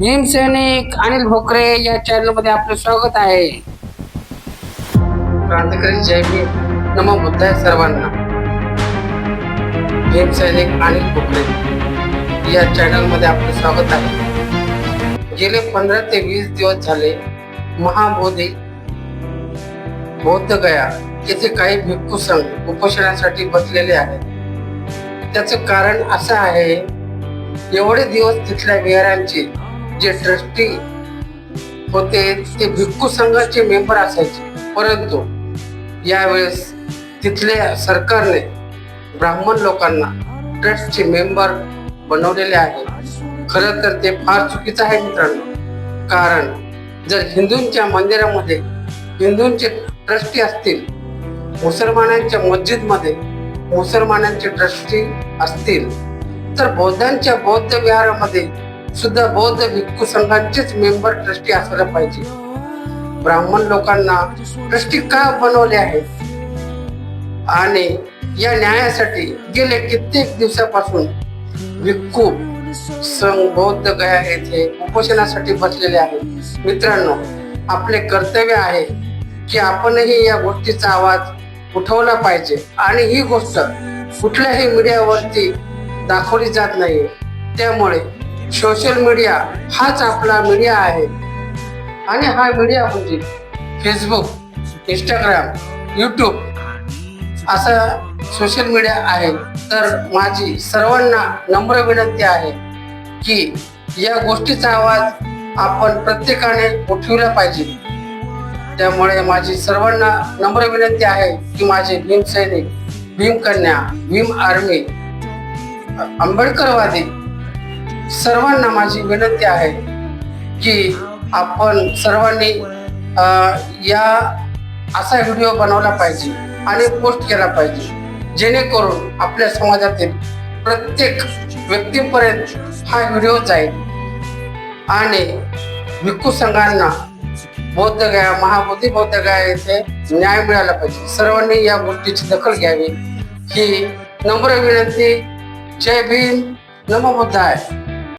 भीमसैनिक अनिल भोकरे या चॅनलमध्ये आपलं स्वागत आहे. क्रांतिकारी जय भीम. नमो बुद्धाय सर्वांना. भीमसैनिक अनिल भोकरे या चॅनलमध्ये आपलं स्वागत आहे. गेले पंधरा ते वीस दिवस झाले महाबोधी बौद्ध गया येथे काही भिक्खू संघ उपोषणासाठी बसलेले आहेत. त्याचं कारण असं आहे एवढे दिवस तिथल्या विहारांचे जे ट्रस्टी होते ते भिक्खू संघाचे मेंबर असायचे. परंतु यावेळेस तिथल्या सरकारने ब्राह्मण लोकांना ट्रस्टचे मेंबर बनवलेले आहे. खरं तर ते फार चुकीचं आहे मित्रांनो. कारण जर हिंदूंच्या मंदिरामध्ये हिंदूंचे ट्रस्टी असतील मुसलमानांच्या मस्जिदमध्ये मुसलमानांचे ट्रस्टी असतील तर बौद्धांच्या बौद्ध विहारामध्ये सुद्धा बौद्ध भिक्खू संघांचेच मेंबर ट्रस्टी असायला पाहिजे. ब्राह्मण लोकांना ट्रस्टी का बनवले आहेत? आणि या न्यायासाठी गेले कित्येक दिवसापासून भिक्खू संघ बौद्ध गया येथे उपोषणासाठी बसलेले आहेत. मित्रांनो आपले कर्तव्य आहे की आपणही या गोष्टीचा आवाज उठवला पाहिजे. आणि ही गोष्ट कुठल्याही मीडियावरती दाखवली जात नाही त्यामुळे सोशल मीडिया हाच आपला मीडिया आहे. आणि हा मीडिया म्हणजे फेसबुक इंस्टाग्राम यूट्यूब असा सोशल मीडिया आहे. तर माझी सर्वांना नम्र विनंती आहे की या गोष्टीचा आवाज आपण प्रत्येकाने उठविला पाहिजे. त्यामुळे माझी सर्वांना नम्र विनंती आहे की माझे भीम सैनिक भीम कन्या भीम आर्मी आंबेडकरवादी सर्वांना माझी विनंती आहे की आपण सर्वांनी या असा व्हिडिओ बनवला पाहिजे आणि पोस्ट केला पाहिजे जेणेकरून आपल्या समाजातील प्रत्येक व्यक्तीपर्यंत हा व्हिडिओ जाईल. आणि भिक्खू संघांना बौद्ध गया महाबोधी बौद्ध गया येथे न्याय मिळाला पाहिजे. सर्वांनी या गोष्टीची दखल घ्यावी. ही नम्र विनंती. जय भीम. नमो बुद्धाय.